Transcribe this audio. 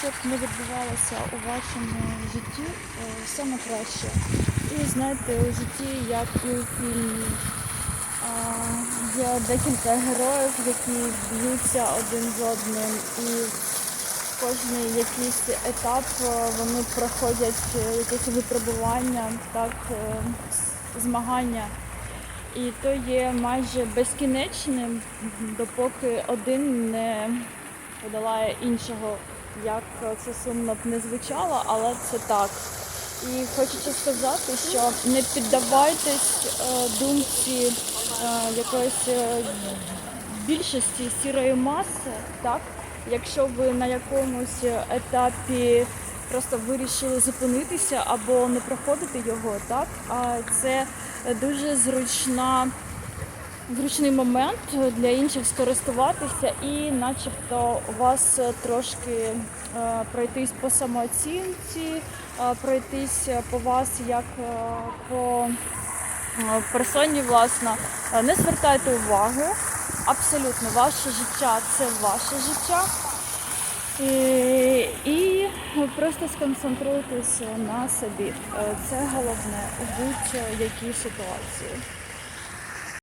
щоб не відбувалося у вашому житті е, на краще. І знаєте, у житті, як і у фільмі, є декілька героїв, які б'ються один з одним, і кожний якийсь етап е, вони проходять е, якесь випробування, так, змагання. І то є майже безкінечним, допоки один не подолає іншого. Як це сумно б не звучало, але це так. І хочеться сказати, що не піддавайтесь е, думці е, якоїсь е, більшості сірої маси, так? Якщо ви на якомусь етапі просто вирішили зупинитися або не проходити його, так? А це дуже зручна зручний момент для інших скористуватися і начебто у вас трошки е, пройтись по самооцінці, е, пройтись по вас як е, по персоні, власне. Не звертайте уваги. Абсолютно, ваше життя це ваше життя. І, і просто сконцентруйтесь на собі. Це головне у будь-якій ситуації.